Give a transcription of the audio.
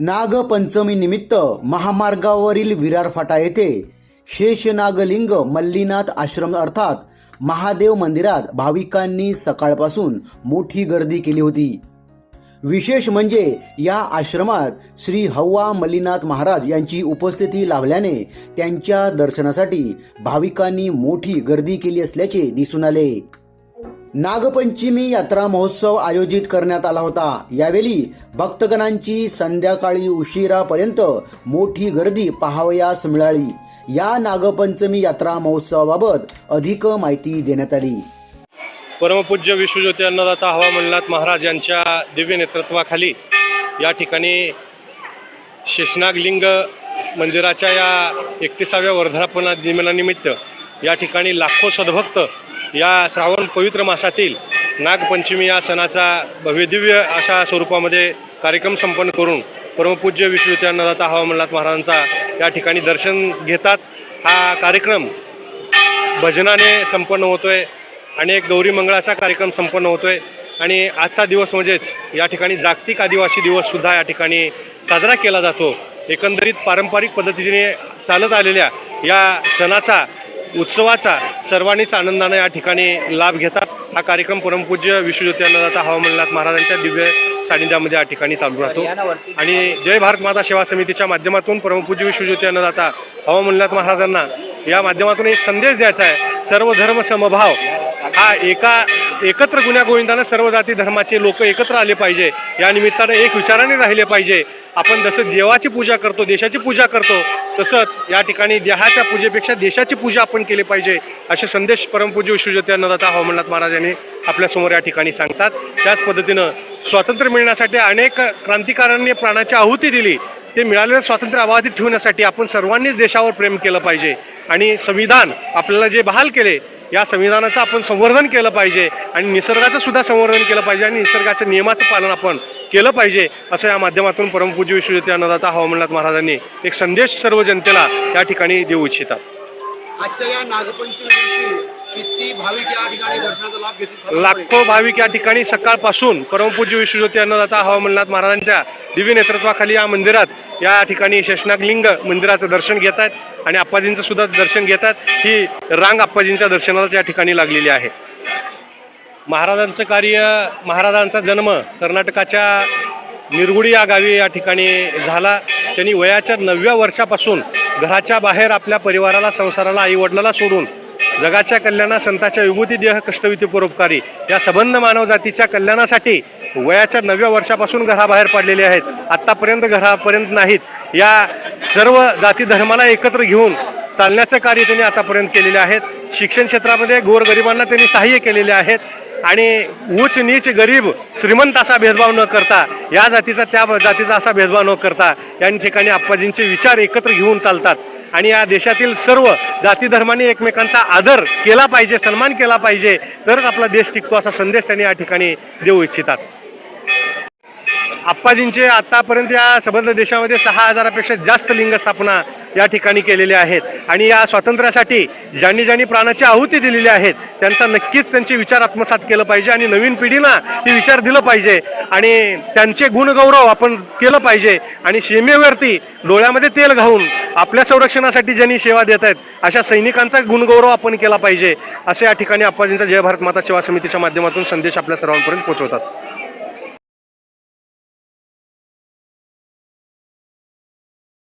नागपंचमी निमित्त महामार्गावरील विरार फाटा येथे शेषनागलिंग मल्लीनाथ आश्रम अर्थात महादेव मंदिरात भाविकांनी सकाळपासून मोठी गर्दी केली होती. विशेष म्हणजे या आश्रमात श्री हव्वा मल्लीनाथ महाराज यांची उपस्थिती लाभल्याने त्यांच्या दर्शनासाठी भाविकांनी मोठी गर्दी केली असल्याचे दिसून आले. नागपंचमी यात्रा महोत्सव आयोजित करण्यात आला होता. यावेळी भक्तगणांची संध्याकाळी उशिरापर्यंत मोठी गर्दी पाहावयास मिळाली. या नागपंचमी यात्रा महोत्सवाबाबत अधिक माहिती देण्यात आली. परमपूज्य विश्वज्योती अन्नदाता हवा मंडलात महाराज यांच्या दिव्य नेतृत्वाखाली या ठिकाणी शेषनागलिंग मंदिराच्या या एकतीसाव्या वर्धापना दिनानिमित्त या ठिकाणी लाखो सद्भक्त या श्रावण पवित्र मासातील नागपंचमी या सणाचा भव्यदिव्य अशा स्वरूपामध्ये कार्यक्रम संपन्न करून परमपूज्य विश्वज्योती अन्नदाता हवा महाराजांचा या ठिकाणी दर्शन घेतात. हा कार्यक्रम भजनाने संपन्न होतोय अनेक गौरी मंगळाचा कार्यक्रम संपन्न होतोय. आणि आजचा दिवस म्हणजेच या ठिकाणी जागतिक आदिवासी दिवससुद्धा या ठिकाणी साजरा केला जातो. एकंदरीत पारंपरिक पद्धतीने चालत आलेल्या या सणाचा उत्सवाचा सर्वांनीच आनंदाने या ठिकाणी लाभ घेतात. हा कार्यक्रम परमपूज्य विश्वज्योती अन्नदाता हवामंडळात महाराजांच्या दिव्य सानिध्यामध्ये या ठिकाणी चालू राहतो. आणि जय भारत माता सेवा समितीच्या माध्यमातून परमपूज्य विश्वज्योती अन्नदाता हवामंडळात महाराजांना या माध्यमातून एक संदेश द्यायचा आहे. सर्व धर्म समभाव हा एका एकत्र गुण्यागोविंदानं सर्व जाती धर्माचे लोक एकत्र आले पाहिजे. या निमित्तानं एक विचाराने राहिले पाहिजे. आपण जसं देवाची पूजा करतो देशाची पूजा करतो तसंच या ठिकाणी देहाच्या पूजेपेक्षा देशाची पूजा आपण केली पाहिजे असे संदेश परमपूज्य विश्वज्योती अन्नदाता हवामनाथ महाराज यांनी आपल्यासमोर या ठिकाणी सांगतात. त्याच पद्धतीनं स्वातंत्र्य मिळण्यासाठी अनेक क्रांतिकारांनी प्राणाची आहुती दिली. ते मिळालेलं स्वातंत्र्य अबाधित ठेवण्यासाठी आपण सर्वांनीच देशावर प्रेम केलं पाहिजे. आणि संविधान आपल्याला जे बहाल केले या संविधानाचं आपण संवर्धन केलं पाहिजे आणि निसर्गाचं सुद्धा संवर्धन केलं पाहिजे आणि निसर्गाच्या नियमाचं पालन आपण केलं पाहिजे असं या माध्यमातून परमपूज्य विश्वज्योती अन्नदाता हवामंडळात महाराजांनी एक संदेश सर्व जनतेला या ठिकाणी देऊ इच्छितात. आजच्या या नागपंचमी किती भाविक या ठिकाणी दर्शनाचा लाभ घेतील? लाखो भाविक या ठिकाणी सकाळपासून परमपूज्य विश्वज्योती अन्नदाता हवामंडलात महाराजांच्या दिव्य नेतृत्वाखाली या मंदिरात या ठिकाणी शेषनागलिंग मंदिराचं दर्शन घेत आहेत आणि आप्पाजींचं सुद्धा दर्शन घेतात ही रांग आप्पाजींच्या दर्शनालाच या ठिकाणी लागलेली आहे. महाराजांचं कार्य महाराजांचा जन्म कर्नाटकाच्या निरगुडी या गावी या ठिकाणी झाला. त्यांनी वयाच्या नवव्या वर्षापासून घराच्या बाहेर आपल्या परिवाराला संसाराला आईवडिलाला सोडून जगाच्या कल्याणा संताच्या विभूती देह कष्टविती परोपकारी या संबंध मानव जातीच्या कल्याणासाठी वयाच्या नवव्या वर्षापासून घराबाहेर पडलेले आहेत. आत्तापर्यंत घरापर्यंत नाहीत. या सर्व जाती धर्माला एकत्र घेऊन चालण्याचं कार्य त्यांनी आतापर्यंत केलेले आहेत. शिक्षण क्षेत्रामध्ये गोरगरिबांना त्यांनी सहाय्य केलेले आहेत. आणि उच्च नीच गरीब श्रीमंत असा भेदभाव न करता या जातीचा त्या जातीचा असा भेदभाव न करता या ठिकाणी आप्पाजींचे विचार एकत्र घेऊन चालतात. आणि या देशातील सर्व जाती धर्माने एकमेकांचा आदर केला पाहिजे सन्मान केला पाहिजे तरच आपला देश टिकतो असा संदेश त्यांनी या ठिकाणी देऊ इच्छितात. आप्पाजींचे आतापर्यंत या संबंध देशामध्ये सहा हजारापेक्षा जास्त लिंग स्थापना या ठिकाणी केलेल्या आहेत. आणि या स्वातंत्र्यासाठी ज्यांनी ज्यांनी प्राणाची आहुती दिलेली आहेत त्यांचा नक्कीच त्यांचे विचार आत्मसात केलं पाहिजे आणि नवीन पिढीला ते विचार दिलं पाहिजे. आणि त्यांचे गुणगौरव आपण केलं पाहिजे. आणि सीमेवरती डोळ्यामध्ये तेल घालून आपल्या संरक्षणासाठी ज्यांनी सेवा देत आहेत अशा सैनिकांचा गुणगौरव आपण केला पाहिजे. असे या ठिकाणी आप्पाजींचा जय भारत माता सेवा समितीच्या माध्यमातून संदेश आपल्या सर्वांपर्यंत पोहोचवतात.